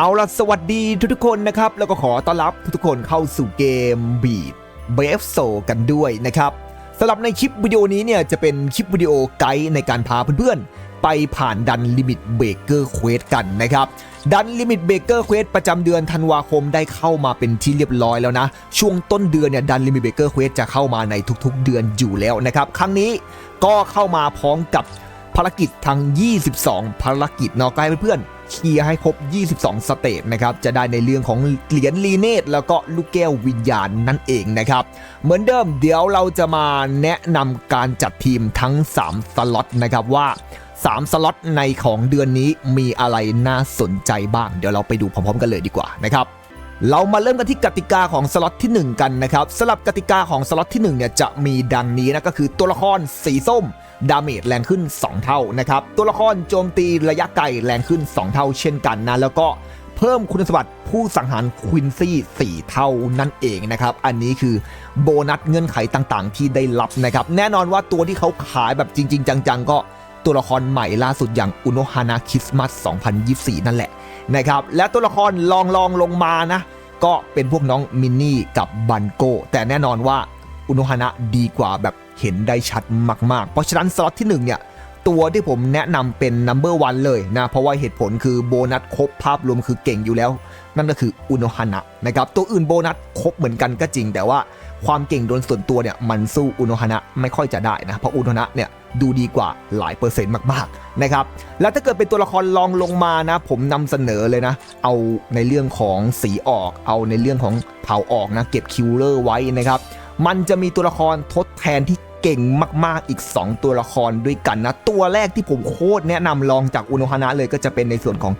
เอาล่ะ สวัสดีทุกๆคนนะครับ แล้วก็ขอต้อนรับทุกๆคนเข้าสู่เกมบีดเบฟโซกันด้วยนะครับสำหรับในคลิปวิดีโอนี้เนี่ยจะเป็นคลิปวิดีโอไกด์ในการพาเพื่อนๆ ไปผ่านดันลิมิตเบเกอร์เควสกันนะครับ ดันลิมิตเบเกอร์เควสประจำเดือนธันวาคมได้เข้ามาเป็นที่เรียบร้อยแล้วนะ ช่วงต้นเดือนเนี่ยดันลิมิตเบเกอร์เควสจะเข้ามาในทุกๆ เดือนอยู่แล้วนะครับ ครั้งนี้ก็เข้ามาพร้อมกับ ภารกิจทั้ง 22 ภารกิจเนาะก็ให้เพื่อนๆเคลียร์ให้ครบ 22 สเตจนะครับ จะได้ในเรื่องของเหรียญลีเนตแล้วก็ลูกแก้ววิญญาณนั่นเองนะครับ เหมือนเดิมเดี๋ยวเราจะมาแนะนำการจัดทีมทั้ง 3 สล็อตนะครับว่า 3 สล็อตในของเดือนนี้มีอะไรน่าสนใจบ้าง เดี๋ยวเราไปดูพร้อมๆกันเลยดีกว่านะครับ เรามาเริ่มกันที่กติกาของสล็อตที่ 1 กันนะครับสลับกติกาของสล็อตที่1เนี่ยจะมีดังนี้นะก็คือตัวละครสีส้มดาเมจแรงขึ้น 2 เท่านะครับตัวละครโจมตีระยะไกลแรงขึ้น 2 เท่าเช่นกันนะแล้วก็เพิ่มคุณสมบัติผู้สังหารควินซี่4เท่านั่นเองนะครับ อันนี้คือโบนัสเงื่อนไขต่างๆ ที่ได้รับนะครับ แน่นอนว่าตัวที่เขาขายแบบจริง ๆ จัง ๆ ก็ตัวละครใหม่ล่าสุดอย่างอุโนฮานะคริสต์มาส2024 นั่นแหละ นะครับ และตัวละครลองลองลงมานะ ก็เป็นพวกน้องมินนี่กับบันโกแต่แน่นอนว่าอุโนฮานะดีกว่าแบบเห็นได้ชัดมาก ๆ เพราะฉะนั้นสล็อตที่ 1 เนี่ยตัวที่ผมแนะนำเป็น Number วันเลยนะ เพราะว่าเหตุผลคือโบนัสครบภาพรวมคือเก่งอยู่แล้ว นั่นก็คืออุโนฮานะนะครับ ตัวอื่นโบนัสครบเหมือนกันก็จริงแต่ว่า ความเก่งโดนส่วนตัวเนี่ยมันสู้อุโนฮนะไม่ค่อยจะได้นะเพราะอุโนฮนะเนี่ยดูดีกว่าหลายเปอร์เซ็นต์มากๆนะครับแล้วถ้าเกิดเป็นตัวละครลองลงมานะ ผมนำเสนอเลยนะ เอาในเรื่องของสีออก เอาในเรื่องของเผาออกนะเก็บคิวเลอร์ไว้นะครับมันจะมีตัวละครทดแทนที่เก่งมากๆอีก 2 ตัวละครด้วยกันนะ ตัวแรกที่ผมโคตรแนะนำลองจากอุโนฮานะเลยก็จะเป็นในส่วนของ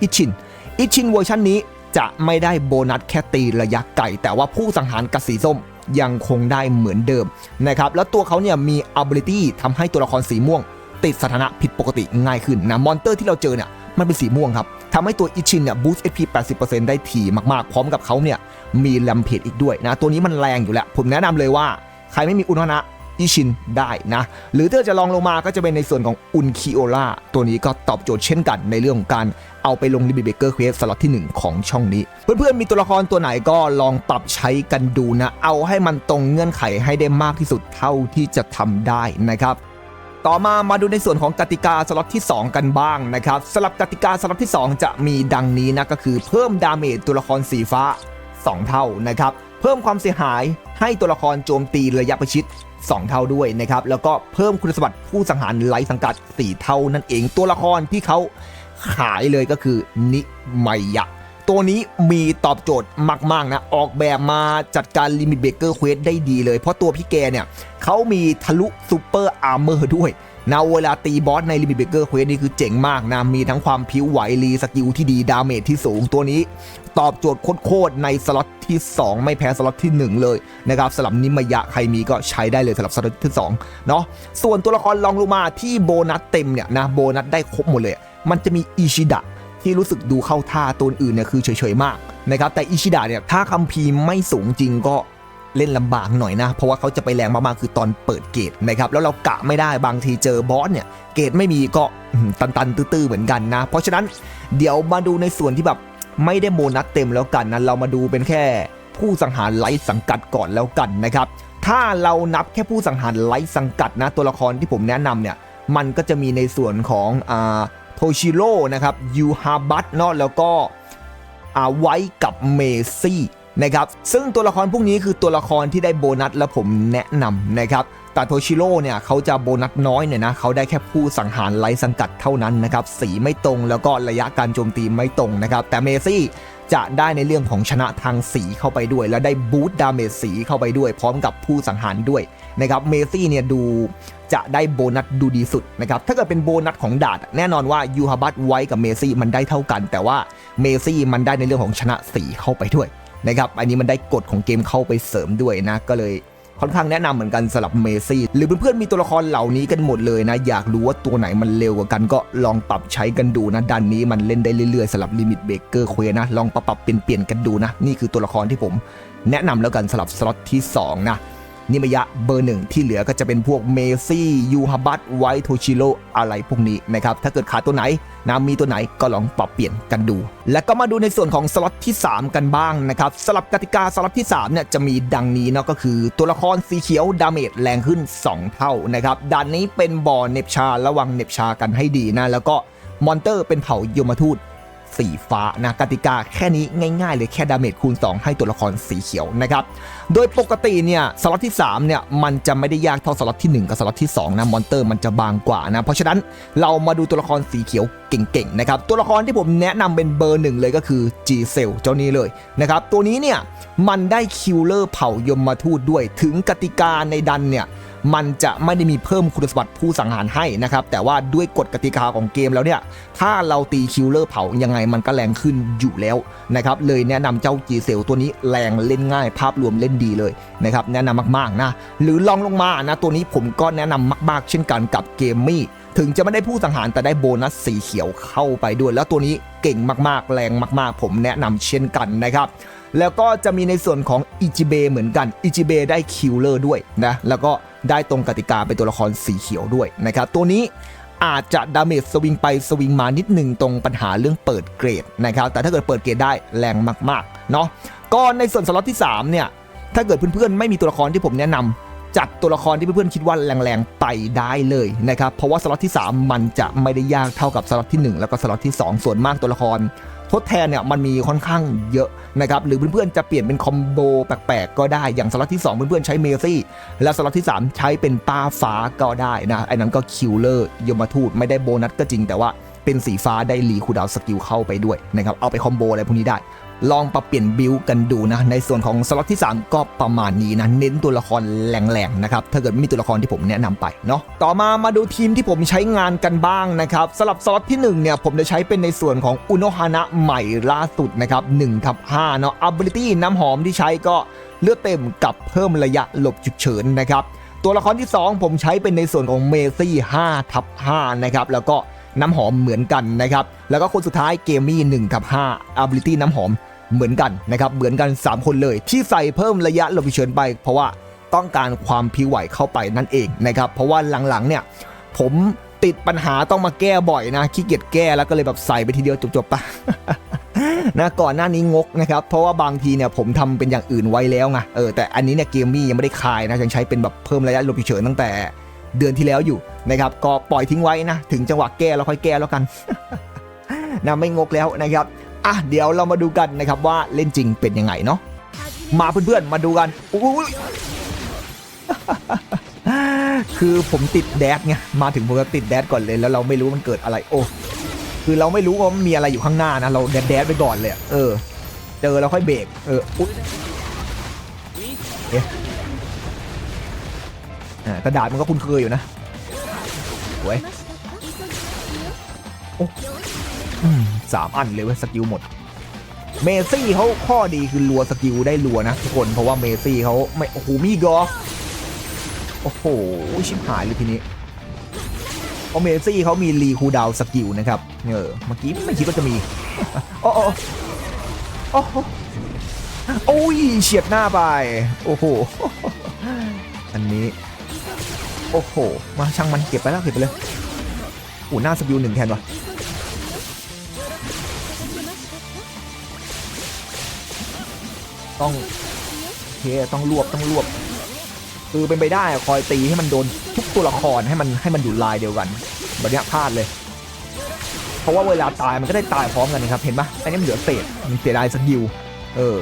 อิชินอิชินเวอร์ชันนี้จะไม่ได้โบนัสแค่ตีระยะไกลแต่ว่าผู้สังหารกระสีส้ม ยังคงได้เหมือนเดิมนะครับแล้วตัวเขาเนี่ยมี ability ทำให้ตัวละครสีม่วง ติดสถานะผิดปกติง่ายขึ้นนะมอนเตอร์ที่เราเจอเนี่ยมันเป็นสีม่วงครับทำให้ตัวอิชินเนี่ยบูสต์ HP 80%ได้ถี่มากๆ พร้อมกับเขาเนี่ยมีแลมเพจอีกด้วยนะตัวนี้มันแรงอยู่แล้ว ผมแนะนำเลยว่าใครไม่มีอุณหนะ อิชินได้นะ หรือถ้าจะลองลงมาก็จะเป็นในส่วนของอุนคิโอล่าตัวนี้ก็ตอบโจทย์เช่นกันในเรื่องของการเอาไปลงลิบิเบเกอร์เควสสล็อตที่ 1 ของช่องนี้ เพื่อนๆ มีตัวละครตัวไหนก็ลองปรับใช้กันดูนะ เอาให้มันตรงเงื่อนไขให้ได้มากที่สุดเท่าที่จะทำได้นะครับต่อมามาดูในส่วนของกติกาสล็อตที่ 2 กันบ้างนะครับสำหรับกติกาสล็อตที่ 2 จะมีดังนี้นะก็คือเพิ่มดาเมจตัวละครสีฟ้า 2 เท่านะครับเพิ่มความเสียหายให้ตัวละครโจมตีระยะประชิด 2 เท่าด้วยนะครับ แล้วก็เพิ่มคุณสมบัติผู้สังหารไร้สังกัด 4 เท่านั่นเอง ตัวละครที่เขาขายเลยก็คือนิไมยะ ตัวนี้มีตอบโจทย์มาก ๆ นะ ออกแบบมาจัดการลิมิตเบเกอร์เควสได้ดีเลย เพราะตัวพี่แกเนี่ยเขามีทะลุซูเปอร์อาร์เมอร์ด้วย นะเวลาตีบอสในลิมิตเบเกอร์เควสนี่คือเจ๋งมากนะ มีทั้งความผิวไหวรีสกิลที่ดีดาเมจที่สูงตัวนี้ ตอบโจทย์โคตรในสล็อตที่ 2 ไม่แพ้สล็อตที่ 1 เลยนะครับสำหรับนิมยะใครมีก็ใช้ได้เลยสำหรับสล็อตที่2เนาะส่วนตัวละครลองลงมาที่โบนัสเต็มเนี่ยนะโบนัสได้ครบหมดเลย มันจะมีอิชิดะที่รู้สึกดูเข้าท่าตัวอื่นเนี่ยคือเฉยๆมากนะครับแต่อิชิดะเนี่ยถ้าคัมภีร์ไม่สูงจริงก็ เล่นลำบากหน่อยนะ เพราะว่าเขาจะไปแรงมากๆคือตอนเปิดเกตนะครับแล้วเรากะไม่ได้บางทีเจอบอสเนี่ยเกตไม่มีก็ตันๆตื้อๆเหมือนกันนะ เพราะฉะนั้นเดี๋ยวมาดูในส่วนที่แบบไม่ได้โบนัสเต็มแล้วกันนะเรามาดูเป็นแค่ผู้สังหารไร้สังกัดก่อนแล้วกันนะครับถ้าเรานับแค่ผู้สังหารไร้สังกัดนะตัวละครที่ผมแนะนำเนี่ยมันก็จะมีในส่วนของอ่าโทชิโร่นะครับยูฮาบัตเนาะแล้วก็อาไว้กับเมซี่ นะครับซึ่งตัวละครพวกนี้คือตัวละครที่ได้โบนัสแล้วผมแนะนำนะครับแต่โทชิโร่เนี่ยเขาจะโบนัสน้อยเนี่ยนะเขาได้แค่ผู้สังหารไร้สังกัดเท่านั้นนะครับสีไม่ตรงแล้วก็ระยะการโจมตีไม่ตรงนะครับแต่เมซี่จะได้ในเรื่องของชนะทางสีเข้าไปด้วย และได้บูตดาเมจสีเข้าไปด้วย พร้อมกับผู้สังหารด้วยนะครับเมซี่เนี่ยดูจะได้โบนัสดูดีสุดนะครับถ้าเกิดเป็นโบนัสของดาดแน่นอนว่ายูฮาบัตไว้กับเมซี่มันได้เท่ากัน แต่ว่าเมซี่มันได้ในเรื่องของชนะสีเข้าไปด้วย นะครับ อันนี้มันได้กฎของเกมเข้าไปเสริมด้วยนะ ก็เลยค่อนข้างแนะนำเหมือนกันสำหรับเมซี่ หรือเพื่อนๆมีตัวละครเหล่านี้กันหมดเลยนะ อยากรู้ว่าตัวไหนมันเร็วกว่ากันก็ลองปรับใช้กันดูนะดันนี้มันเล่นได้เรื่อยๆสำหรับลิมิตเบเกอร์เควนะลองปรับปรับเปลี่ยนๆกันดูนะ นี่คือตัวละครที่ผม แนะนำแล้วกันสำหรับสล็อตที่สองนะ นิมยะเบอร์หนึ่งที่เหลือก็จะเป็นพวกเมซี่ยูฮาบัตไวโทชิโรอะไรพวกนี้นะครับถ้าเกิดขาดตัวไหนนะมีตัวไหนก็ลองปรับเปลี่ยนกันดู แล้วก็มาดูในส่วนของสล็อตที่ 3 กันบ้างนะครับสลับกติกาสล็อตที่3เนี่ยจะมีดังนี้เนาะก็คือตัวละครสีเขียวดาเมจแรงขึ้น 2 เท่านะครับด่านนี้เป็นบ่อเน็บชาระวังเน็บชากันให้ดีนะแล้วก็มอนเตอร์เป็นเผ่ายมทูตสีฟ้านะกติกาแค่นี้ง่ายๆเลยแค่ดาเมจคูณ 2 ให้ตัวละครสีเขียวนะครับโดยปกติเนี่ยสล็อตที่3เนี่ยมันจะไม่ได้ยากเท่าสล็อตที่ 1 กับสล็อตที่2นะมอนเตอร์มันจะบางกว่านะ เพราะฉะนั้นเรามาดูตัวละครสีเขียวเก่งๆนะครับตัวละครที่ผมแนะนำเป็นเบอร์หนึ่งเลยก็คือ G c e l เจ้านี้เลยนะครับตัวนี้เนี่ยมันได้คิลเลอร์เผ่ายมมาทูตด้วย ถึงกติกาในดันเนี่ยมันจะไม่ได้มีเพิ่มคุณสมบัติผู้สังหารให้นะครับ แต่ว่าด้วยกฎกติกาของเกมแล้วเนี่ย ถ้าเราตีคิลเลอร์เผายังไงมันก็แรงขึ้นอยู่แล้วนะครับ เลยแนะนำเจ้าจีเซลตัวนี้แรงเล่นง่ายภาพรวมเล่นดีเลยนะครับแนะนำมากๆนะหรือลองลงมานะตัวนี้ผมก็แนะนำมาก ๆ เช่นกันกับเกมมี่ถึงจะไม่ได้ผู้สังหารแต่ได้โบนัสสีเขียวเข้าไปด้วย แล้วตัวนี้เก่งมากๆ แรงมาก ๆ ผมแนะนำเช่นกันนะครับแล้วก็จะมีในส่วนของอิจิเบเหมือนกันอิจิเบได้คิลเลอร์ด้วยนะแล้วก็ได้ตรงกติกาเป็นตัวละครสีเขียวด้วยนะครับตัวนี้อาจจะดาเมจสวิงไปสวิงมานิดหนึ่งตรงปัญหาเรื่องเปิดเกรดนะครับแต่ถ้าเกิดเปิดเกรดได้แรงมากๆเนาะก็ในส่วนสล็อตที่ 3 เนี่ย ถ้าเกิดเพื่อนๆไม่มีตัวละครที่ผมแนะนำจัดตัวละครที่เพื่อนๆคิดว่าแรงๆไปได้เลยนะครับเพราะว่าสล็อตที่ 3 มันจะไม่ได้ยากเท่ากับสล็อตที่ 1 แล้วก็สล็อตที่ 2 ส่วนมากตัวละคร ทดแทนเนี่ยมันมีค่อนข้างเยอะนะครับหรือเพื่อนๆจะเปลี่ยนเป็นคอมโบแปลกๆก็ได้อย่างสล็อตที่ 2 เพื่อนๆใช้เมซี่แล้วสล็อตที่ 3 ใช้เป็นป้าฟ้าก็ได้นะไอ้นั้นก็คิลเลอร์ยมทูตไม่ได้โบนัสก็จริงแต่ว่าเป็นสีฟ้าได้รีคูดาวสกิลเข้าไปด้วยนะครับเอาไปคอมโบอะไรพวกนี้ได้ ลองปรับเปลี่ยนบิลกันดูนะ ในส่วนของสล็อตที่ 3 ก็ประมาณนี้นะ เน้นตัวละครแรงๆนะครับ ถ้าเกิดไม่มีตัวละครที่ผมแนะนำไปเนาะ ต่อมามาดูทีมที่ผมใช้งานกันบ้างนะครับสำหรับสล็อตที่1เนี่ยผมจะใช้เป็นในส่วนของอุโนฮานะใหม่ล่าสุดนะครับ1ทับ5เนาะ ability น้ำหอมที่ใช้ก็เลือดเต็มกับเพิ่มระยะหลบฉุกเฉินนะครับ ตัวละครที่ 2 ผมใช้เป็นในส่วนของเมซี่5ทับ5นะครับแล้วก็ น้ำหอมเหมือนกันนะครับ แล้วก็คนสุดท้ายเกมมี่1ทับ5 ability น้ำหอมเหมือนกันนะครับ เหมือนกัน 3 คนเลย ที่ใส่เพิ่มระยะหลบเฉินไป เพราะว่าต้องการความพิวไหวเข้าไปนั่นเองนะครับ เพราะว่าหลังๆเนี่ยผมติดปัญหาต้องมาแก้บ่อยนะขี้เกียจแก้แล้วก็เลยแบบใส่ไปทีเดียวจบๆปะนะก่อนหน้านี้งกนะครับ เพราะว่าบางทีเนี่ยผมทำเป็นอย่างอื่นไว้แล้วไงเออแต่อันนี้เนี่ยเกมมี่ยังไม่ได้คลายนะยังใช้เป็นแบบเพิ่มระยะหลบเฉินตั้งแต่ เดือนที่แล้วอยู่นะครับ ก็ปล่อยทิ้งไว้นะ ถึงจังหวะแก้แล้วค่อยแก้แล้วกันนะไม่งกแล้วนะครับ อะเดี๋ยวเรามาดูกันนะครับว่าเล่นจริงเป็นยังไงเนาะมาเพื่อนๆมาดูกันอุ๊ยคือผมติดแดดไงมาถึงผมก็ติดแดดก่อนเลยแล้วเราไม่รู้มันเกิดอะไรโอ้คือเราไม่รู้ว่ามันมีอะไรอยู่ข้างหน้านะเราแดดแดดไปก่อนเลยเออ เจอแล้วค่อยเบรกเอออุ๊ย กระดาษมันก็คุ้นเคยอยู่นะสวยอืมสามอันเลยเว้ยสกิลหมด เมซี่เขาข้อดีคือรัวสกิลได้รัวนะทุกคนเพราะว่าเมซี่เขาไม่โอ้โหมีกอโอ้โหชิบหายเลยทีนี้เพราะเมซี่เขามีรีคูดาวสกิลนะครับเออเมื่อกี้ไม่คิดว่าจะมีโอ้โอ้โอ้โหโอ้ยเฉียดหน้าไป โอ้โหอันนี้ โอ้โห มาช่างมันเก็บไปแล้วเก็บไปเลยโอ้หน้าสกิลหนึ่งแทนวะต้องเคต้องรวบต้องรวบคือเป็นไปได้คอยตีให้มันโดนทุกตัวละครให้มันให้มันอยู่ลายเดียวกันแบบเนี้ยพลาดเลย เพราะว่าเวลาตายมันก็ได้ตายพร้อมกันนะครับเห็นปะอันนี้มันเหลือเศษมันเสียดายสกิลเออ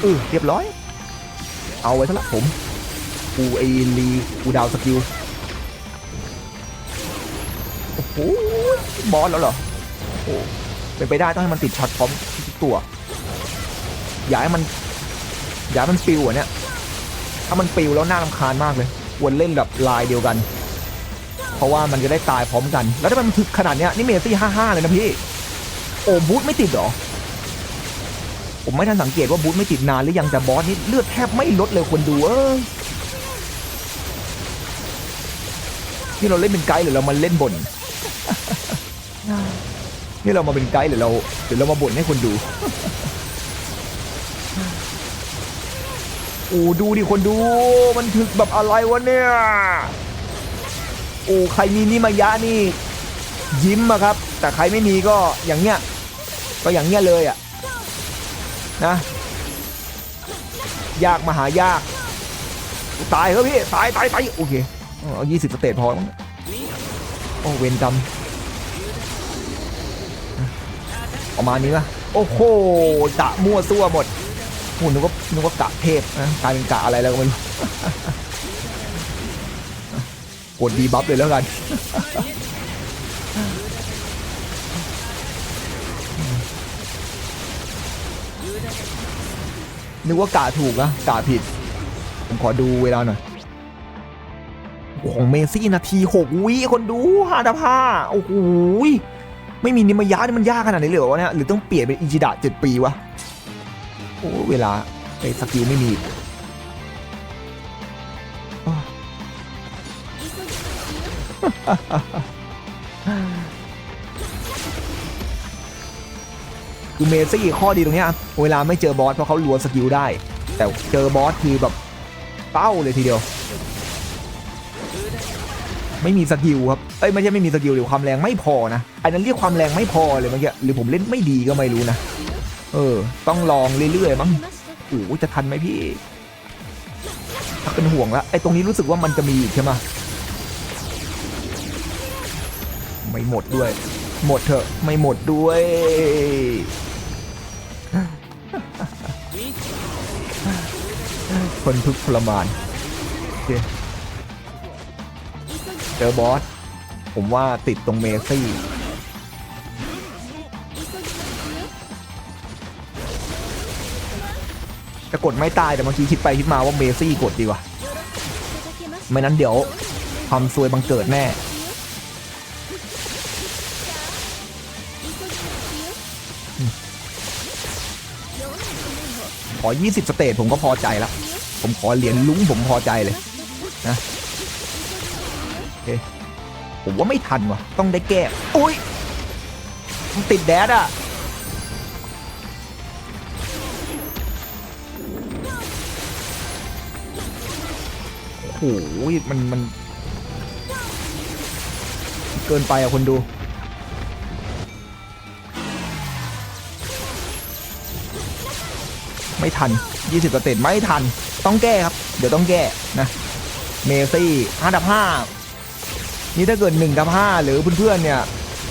เออเรียบร้อย เอาไว้ซะละผม กูไอรีกูดาวสกิลโอ้โหบอสแล้วเหรอโอ้เป็นไปได้ต้องให้มันติดช็อตพร้อมทุกตัว อย่าให้มัน อย่าให้มันปิวอะเนี่ย ถ้ามันปิวแล้วน่ารำคาญมากเลยควรเล่นแบบลายเดียวกัน เพราะว่ามันจะได้ตายพร้อมกัน แล้วถ้ามันถึกขนาดเนี้ยนี่เมซี่ห้าห้าเลยนะพี่ โอ้บูทไม่ติดเหรอ ผมไม่ทันสังเกตว่าบูทไม่ติดนานหรือยังแต่บอสนี่เลือดแทบไม่ลดเลยคนดูเอ้ย นี่เราเล่นเป็นไกด์หรือเรามาเล่นบนนี่เรามาเป็นไกด์หรือเราหรือเรามาบ่นให้คนดูโอ้ดูดิคนดู มันถึกแบบอะไรวะเนี่ยโอ้ใครมีนิมายะนี่ ยิ้มอะครับ แต่ใครไม่มีก็อย่างเงี้ยก็อย่างเงี้ยเลยอะนะ ยากมหายาก ตายครับพี่ ตายตายตายโอเค เอายี่สิบสเตจพอมั้งโอ้เวนกรรมประมาณนี้ปะโอ้โหกะมั่วซั่วหมดโอ้นึกว่านึกว่ากะเทพนะกลายเป็นกะอะไรแล้วก็ไม่รู้กดดีบัฟเลยแล้วกันนึกว่ากะถูกนะกะผิด ผมขอดูเวลาหน่อย ของเมซี่นาทีหกวิคนดูห้าดับห้าโอ้โหไม่มีนิมายะนี่มันยากขนาดนี้เลยเหรอวะเนี่ยหรือต้องเปลี่ยนเป็นอิจิดะเจ็ดปีวะโอ้เวลาไอ้สกิลไม่มีคือเมซี่ข้อดีตรงเนี้ยเวลาไม่เจอบอสเพราะเขารัวสกิลได้ แต่เจอบอสคือแบบเป้าเลยทีเดียว ไม่มีสกิลครับ เอ้ยไม่ใช่ไม่มีสกิลหรือความแรงไม่พอนะ อันนั้นเรียกความแรงไม่พอเลยเมื่อกี้หรือผมเล่นไม่ดีก็ไม่รู้นะ เออ ต้องลองเรื่อยๆมั้งโอ้จะทันไหมพี่เป็นห่วงละไอ้ตรงนี้รู้สึกว่ามันจะมีอีกใช่ไหมไม่หมดด้วย หมดเถอะไม่หมดด้วยคนทุกข์ทรมานโอเค เจอบอส ผมว่าติดตรงเมซี่ จะกดไม่ตายแต่เมื่อกี้คิดไปคิดมาว่าเมซี่กดดีกว่า ไม่นั้นเดี๋ยวความซวยบังเกิดแน่ขอ 20 สเตจผมก็พอใจแล้ว ผมขอเหรียญลุ้งผมพอใจเลยนะ เคผมว่าไม่ทันวะต้องได้แก้อุ้ยมันติดแดดอะโอ้โหมันมัน เกินไปอะคนดูไม่ทัน 20สเตจไม่ทัน ต้องแก้ครับ เดี๋ยวต้องแก้นะ เมซี่5ดับ5 นี่ถ้าเกิด1ดับ5หรือเพื่อนๆเนี่ย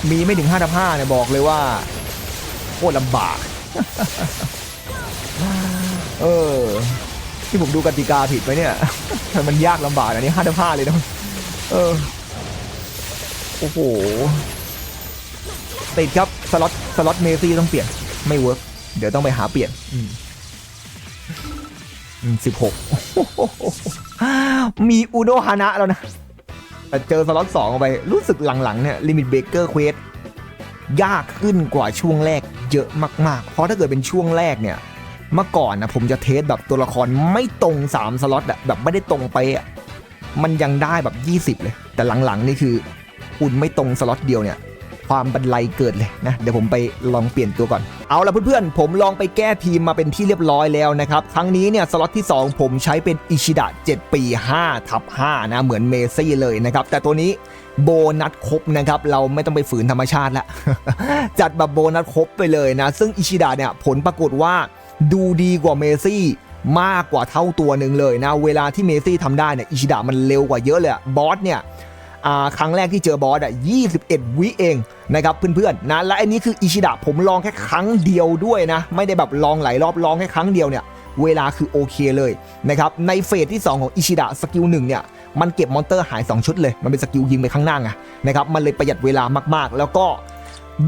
มีไม่ถึง5ดับ5เนี่ยบอกเลยว่าโคตรลำบาก เออที่ผมดูกติกาผิดไหมเนี่ยมันยากลำบากอันนี้5ดับ5เลยนะ เออ โอ้โห ติดครับ สล็อต สล็อตเมซี่ต้องเปลี่ยน ไม่เวิร์กเดี๋ยวต้องไปหาเปลี่ยน อืมสิบหกมีอุโนฮานะแล้วนะ แต่เจอสล็อตสองไป รู้สึกหลังๆเนี่ยลิมิตเบเกอร์เควสยากขึ้นกว่าช่วงแรกเยอะมากๆ เพราะถ้าเกิดเป็นช่วงแรกเนี่ยเมื่อก่อนนะผมจะเทสแบบตัวละครไม่ตรง 3 สล็อตอะแบบไม่ได้ตรงไปอะมันยังได้แบบ 20 เลย แต่หลังๆนี่คือคุณไม่ตรงสล็อตเดียวเนี่ย ความบันไลเกิดเลยนะ เดี๋ยวผมไปลองเปลี่ยนตัวก่อน เอาละเพื่อนๆ ผมลองไปแก้ทีมมาเป็นที่เรียบร้อยแล้วนะครับ ครั้งนี้เนี่ยสล็อตที่ 2 ผมใช้เป็นอิชิดะ 7 ปี5ทับ5นะ เหมือนเมซี่เลยนะครับ แต่ตัวนี้โบนัสครบนะครับ เราไม่ต้องไปฝืนธรรมชาติละ จัดแบบโบนัสครบไปเลยนะ ซึ่งอิชิดะเนี่ยผลปรากฏว่าดูดีกว่าเมซี่มากกว่าเท่าตัวหนึ่งเลยนะ เวลาที่เมซี่ทำได้เนี่ยอิชิดะมันเร็วกว่าเยอะเลยบอสเนี่ย ครั้งแรกที่เจอบอสอะ21 วิเองนะครับเพื่อนๆนะและอันนี้คืออิชิดะผมลองแค่ครั้งเดียวด้วยนะ ไม่ได้แบบลองหลายรอบลองแค่ครั้งเดียวเนี่ยเวลาคือโอเคเลยนะครับในเฟสที่ 2 ของอิชิดะสกิลหนึ่งเนี่ยมันเก็บมอนเตอร์หาย 2 ชุดเลย มันเป็นสกิลยิงไปข้างหน้าไงนะครับมันเลยประหยัดเวลามากๆ แล้วก็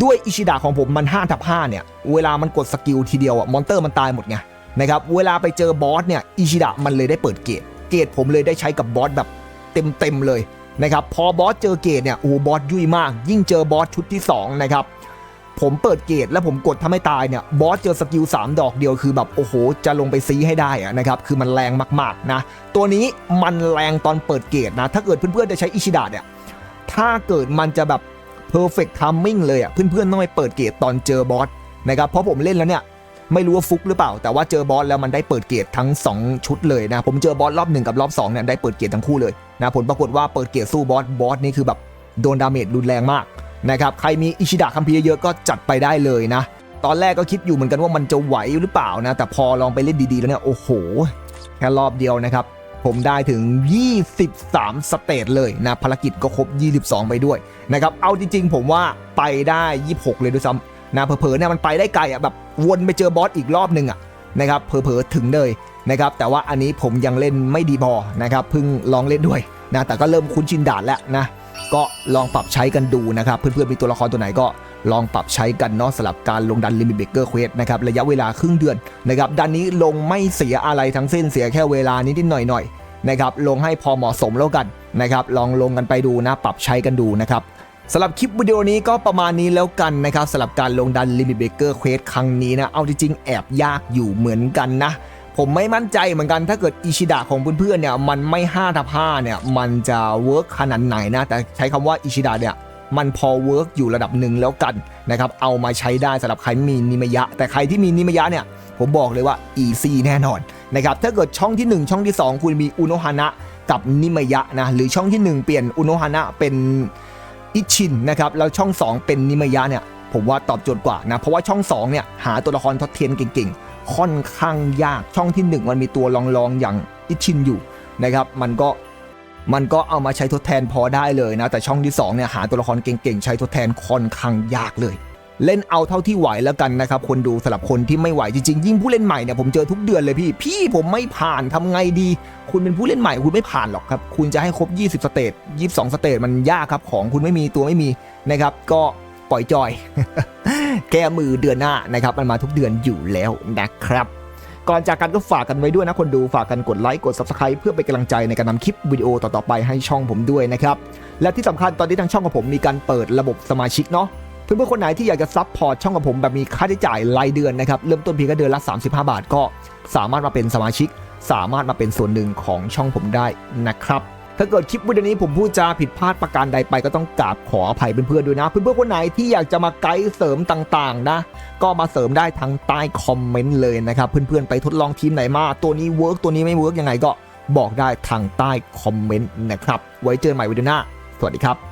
ด้วยอิชิดะของผมมัน5ทับ5เนี่ยเวลามันกดสกิลทีเดียวอะมอนเตอร์มันตายหมดไงนะครับเวลาไปเจอบอสเนี่ยอิชิดะมันเลยได้เปิดเกตเกตผมเลยได้ใช้กับบอสแบบเต็มๆเลย นะครับพอบอสเจอเกตเนี่ยโอ้บอสยุ่ยมาก ยิ่งเจอบอสชุดที่2นะครับผมเปิดเกตแล้วผมกดทำให้ตายเนี่ยบอสเจอสกิล3ดอกเดียวคือแบบโอ้โห จะลงไปซีให้ได้อะนะครับคือมันแรงมากๆนะ ตัวนี้มันแรงตอนเปิดเกตนะ ถ้าเกิดเพื่อนๆจะใช้อิชิดะเนี่ยถ้าเกิดมันจะแบบ perfect timing เลยอะเพื่อนๆต้องไปเปิดเกตตอนเจอบอสนะครับเพราะผมเล่นแล้วเนี่ยไม่รู้ว่าฟุกหรือเปล่า แต่ว่าเจอบอสแล้วมันได้เปิดเกียรทั้ง 2 ชุดเลยนะ ผมเจอบอสรอบหนึ่งกับรอบ2เนี่ยได้เปิดเกียรทั้งคู่เลย นะผลปรากฏว่าเปิดเกียรสู้บอสบอสนี่คือแบบโดนดาเมจรุนแรงมากนะครับใครมีอิชิดะคัมภีร์เยอะก็จัดไปได้เลยนะ ตอนแรกก็คิดอยู่เหมือนกันว่ามันจะไหวหรือเปล่านะ แต่พอลองไปเล่นดีๆ แล้วเนี่ย โอ้โห แค่รอบเดียวนะครับ ผมได้ถึง 23 สเตจเลยนะ ภารกิจก็ครบ 22 ไปด้วยนะครับ เอาจริงๆ ผมว่าไปได้ 26 เลยด้วยซ้ำนะเผลอๆเนี่ยมันไปได้ไกลอะแบบวนไปเจอบอสอีกรอบหนึ่งอะนะครับเผลอๆถึงเลย นะครับแต่ว่าอันนี้ผมยังเล่นไม่ดีพอนะครับเพิ่งลองเล่นด้วยนะแต่ก็เริ่มคุ้นชินด่านแล้วนะก็ลองปรับใช้กันดูนะครับเพื่อนๆมีตัวละครตัวไหนก็ลองปรับใช้กันเนาะสำหรับการลงดันลิมิตเบเกอร์เควสนะครับระยะเวลาครึ่งเดือนนะครับดันนี้ลงไม่เสียอะไรทั้งสิ้นเสียแค่เวลานิดๆหน่อยๆนะครับลงให้พอเหมาะสมแล้วกันนะครับลองลงกันไปดูนะปรับใช้กันดูนะครับสำหรับคลิปวิดีโอนี้ก็ประมาณนี้แล้วกันนะครับสำหรับการลงดันลิมิตเบเกอร์เควสครั้งนี้นะเอาจริงๆแอบยากอยู่เหมือนกันนะ ผมไม่มั่นใจเหมือนกันถ้าเกิดอิชิดะของเพื่อนๆเนี่ยมันไม่5ทับ5เนี่ยมันจะเวิร์กขนาดไหนนะ แต่ใช้คำว่าอิชิดะเนี่ยมันพอเวิร์กอยู่ระดับหนึ่งแล้วกันนะครับเอามาใช้ได้สำหรับใครมีนิมยะ แต่ใครที่มีนิมยะเนี่ยผมบอกเลยว่า easy แน่นอนนะครับถ้าเกิดช่องที่ 1 ช่องที่ 2 คุณมีอุโนฮานะกับนิมยะนะหรือช่องที่ 1 เปลี่ยนอุโนฮานะเป็นอิชินนะครับแล้วช่อง 2 เป็นนิมยะเนี่ยผมว่าตอบโจทย์กว่านะเพราะว่าช่อง2เนี่ยหาตัวละครทดเทียนเก่งๆ ค่อนข้างยากช่องที่ 1 มันมีตัวลองๆอย่างอิชินอยู่นะครับ มันก็มันก็เอามาใช้ทดแทนพอได้เลยนะ แต่ช่องที่2เนี่ยหาตัวละครเก่งๆ ใช้ทดแทนค่อนข้างยากเลย เล่นเอาเท่าที่ไหวแล้วกันนะครับคนดูสำหรับคนที่ไม่ไหวจริงๆ ยิ่งผู้เล่นใหม่เนี่ยผมเจอทุกเดือนเลยพี่ พี่ผมไม่ผ่านทำไงดี คุณเป็นผู้เล่นใหม่คุณไม่ผ่านหรอกครับ คุณจะให้ครบ 20 สเตจ22 สเตจมันยากครับของคุณไม่มีตัวไม่มีนะครับ ก็ปล่อยจอย แก้มือเดือนหน้านะครับมันมาทุกเดือนอยู่แล้วนะครับก่อนจากกันก็ฝากกันไว้ด้วยนะคนดูฝากกันกดไลค์กด Subscribe เพื่อเป็นกำลังใจในการนำคลิปวิดีโอต่อๆไปให้ช่องผมด้วยนะครับ และที่สำคัญตอนนี้ทางช่องของผมมีการเปิดระบบสมาชิกเนาะเพื่อนๆคนไหนที่อยากจะซับพอร์ตช่องกับผมแบบมีค่าใช้จ่ายรายเดือนนะครับเริ่มต้นเพียงแค่เดือนละ 35 บาทก็สามารถมาเป็นสมาชิก สามารถมาเป็นส่วนหนึ่งของช่องผมได้นะครับ ถ้าเกิดคลิปวิดีโอนี้ผมพูดจาผิดพลาดประการใดไปก็ต้องกราบขออภัยเพื่อนๆด้วยนะ เพื่อนๆคนไหนที่อยากจะมาไกด์เสริมต่างๆนะ ก็มาเสริมได้ทางใต้คอมเมนต์เลยนะครับ เพื่อนๆไปทดลองทีมไหนมา ตัวนี้เวิร์กตัวนี้ไม่เวิร์กยังไงก็บอกได้ทางใต้คอมเมนต์นะครับ ไว้เจอกันใหม่วิดีโอหน้า สวัสดีครับ